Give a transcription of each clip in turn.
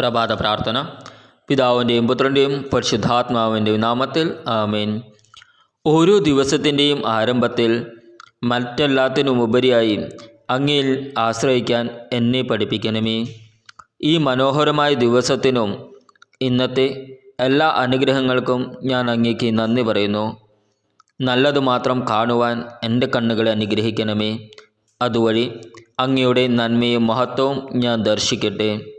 പ്രഭാത പ്രാർത്ഥന. പിതാവിന്റെയും പുത്രന്റെയും പരിശുദ്ധാത്മാവിന്റെയും നാമത്തിൽ ആമേൻ. ഓരോ ദിവസത്തിന്റെയും ആരംഭത്തിൽ മറ്റെല്ലാത്തിനുമുപരിയായി അങ്ങയിൽ ആശ്രയിക്കാൻ എന്നെ പഠിപ്പിക്കണമേ. ഈ മനോഹരമായ ദിവസത്തിനും ഇന്നത്തെ എല്ലാ അനുഗ്രഹങ്ങൾക്കും ഞാൻ അങ്ങേക്ക് നന്ദി പറയുന്നു. നല്ലത് മാത്രം കാണുവാൻ എന്റെ കണ്ണുകളെ അനുഗ്രഹിക്കണമേ. അതുവഴി അങ്ങയുടെ നന്മയും മഹത്വവും ഞാൻ ദർശിക്കട്ടെ.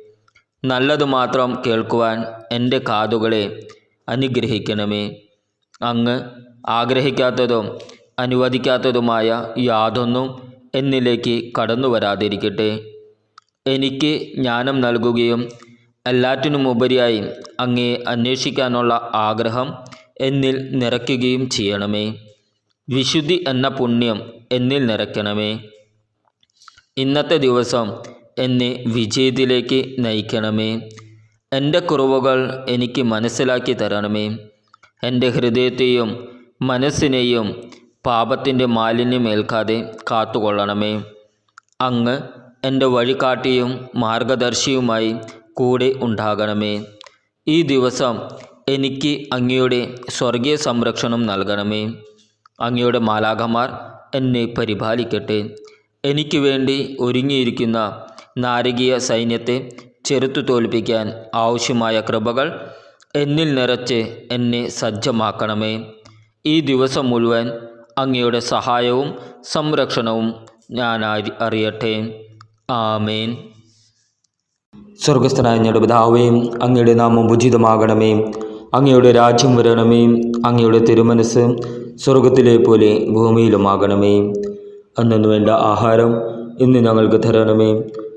നല്ലത് മാത്രം കേൾക്കുവാൻ എന്റെ കാതുകളെ അനുഗ്രഹിക്കണമേ. അങ്ങ് ആഗ്രഹിക്കാത്തതും അനുവദിക്കാത്തതുമായ യാതൊന്നും എന്നിലേക്ക് കടന്നു വരാതിരിക്കട്ടെ. എനിക്ക് ജ്ഞാനം നൽകുകയും എല്ലാറ്റിനുമുപരിയായി അങ്ങേ അന്വേഷിക്കാനുള്ള ആഗ്രഹം എന്നിൽ നിറയ്ക്കുകയും ചെയ്യണമേ. വിശുദ്ധി എന്ന പുണ്യം എന്നിൽ നിറയ്ക്കണമേ. ഇന്നത്തെ ദിവസം എന്നെ വിജയത്തിലേക്ക് നയിക്കണമേ. എന്റെ കുറവുകൾ എനിക്ക് മനസ്സിലാക്കി തരണമേ. എന്റെ ഹൃദയത്തെയും മനസ്സിനെയും പാപത്തിന്റെ മാലിന്യം ഏൽക്കാതെ കാത്തുകൊള്ളണമേ. അങ്ങ് എന്റെ വഴികാട്ടിയും മാർഗദർശിയുമായി കൂടെ ഉണ്ടാകണമേ. ഈ ദിവസം എനിക്ക് അങ്ങയുടെ സ്വർഗീയ സംരക്ഷണം നൽകണമേ. അങ്ങയുടെ മാലാഖമാർ എന്നെ പരിപാലിക്കട്ടെ. എനിക്ക് വേണ്ടി ഒരുങ്ങിയിരിക്കുന്ന നാരകീയ സൈന്യത്തെ ചെറുത്തു തോൽപ്പിക്കാൻ ആവശ്യമായ കൃപകൾ എന്നിൽ നിറച്ച് എന്നെ സജ്ജമാക്കണമേ. ഈ ദിവസം മുഴുവൻ അങ്ങയുടെ സഹായവും സംരക്ഷണവും ഞാൻ അറിയട്ടെ. ആമേൻ. സ്വർഗസ്ഥനായ ഞങ്ങളുടെ പിതാവേ അങ്ങയുടെ നാമം ഉചിതമാകണമേ. അങ്ങയുടെ രാജ്യം വരണമേ. അങ്ങയുടെ തിരുമനസ് സ്വർഗത്തിലെ പോലെ ഭൂമിയിലുമാകണമേ. അന്നു വേണ്ട ആഹാരം ഇന്ന് ഞങ്ങൾക്ക് തരണമേ.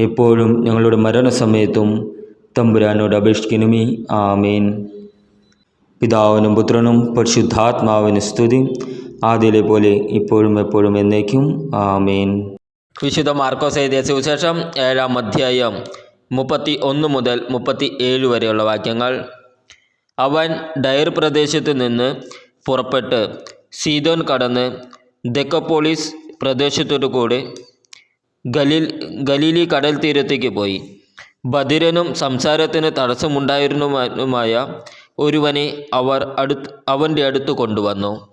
എപ്പോഴും ഞങ്ങളുടെ മരണസമയത്തും തമ്പുരാനോട് അപേക്ഷിക്കണമേ. ആമേൻ. പിതാവിനും പുത്രനും പരിശുദ്ധാത്മാവിന് സ്തുതി. ആദ്യയിലെ പോലെ ഇപ്പോഴും എപ്പോഴും എന്നേക്കും. ആമേൻ. വിശുദ്ധ മാർക്കോസ് എഴുതിയ സുവിശേഷം ഏഴാം അധ്യായം മുപ്പത്തി ഒന്ന് മുതൽ മുപ്പത്തി ഏഴ് വരെയുള്ള വാക്യങ്ങൾ. അവൻ ഡയർ പ്രദേശത്ത് നിന്ന് പുറപ്പെട്ട് സീതോൻ കടന്ന് ദെക്കപ്പോളിസ് പ്രദേശത്തോടു കൂടെ ഗലീൽ ഗലീലി കടൽ തീരത്തേക്ക് പോയി. ബധിരനും സംസാരത്തിന് തടസ്സമുണ്ടായിരുന്നുമായ ഒരുവനെ അവർ അടുത്ത് അവന്റെ അടുത്ത് കൊണ്ടുവന്നു.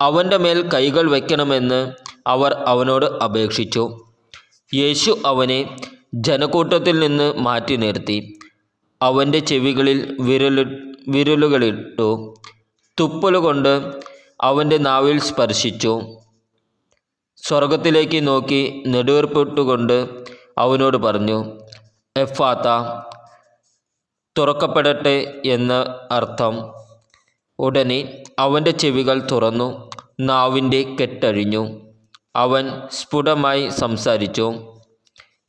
അവന്റെ മേൽ കൈകൾ വയ്ക്കണമെന്ന് അവർ അവനോട് അപേക്ഷിച്ചു. യേശു അവനെ ജനക്കൂട്ടത്തിൽ നിന്ന് മാറ്റി നിർത്തി. അവന്റെ ചെവികളിൽ വിരലു വിരലുകളിട്ടു. തുപ്പലുകൊണ്ട് അവന്റെ നാവിൽ സ്പർശിച്ചു. സ്വർഗത്തിലേക്ക് നോക്കി നെടുവേർപ്പിട്ടുകൊണ്ട് അവനോട് പറഞ്ഞു എഫാത്ത തുറക്കപ്പെടട്ടെ എന്ന് അർത്ഥം. ഉടനെ അവന്റെ ചെവികൾ തുറന്നു നാവിന്റെ കെട്ടഴിഞ്ഞു. അവൻ സ്ഫുടമായി സംസാരിച്ചു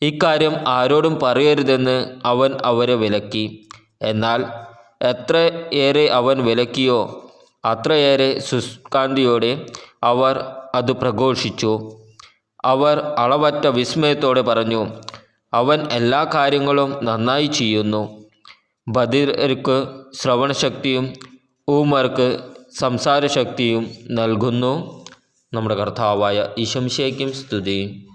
ഇക്കാര്യം ആരോടും പറയരുതെന്ന് അവൻ അവരെ വിലക്കി. എന്നാൽ എത്ര ഏറെ അവൻ വിലക്കിയോ അത്രയേറെ സുസ്കാന്തിയോടെ അവർ അത് പ്രഘോഷിച്ചു. അവർ അളവറ്റ വിസ്മയത്തോടെ പറഞ്ഞു അവൻ എല്ലാ കാര്യങ്ങളും നന്നായി ചെയ്യുന്നു. ബദിർക്ക് ശ്രവണശക്തിയും ഊമർക്ക് സംസാരശക്തിയും നൽകുന്നു. നമ്മുടെ കർത്താവായ ഈശംശയ്ക്കും സ്തുതി.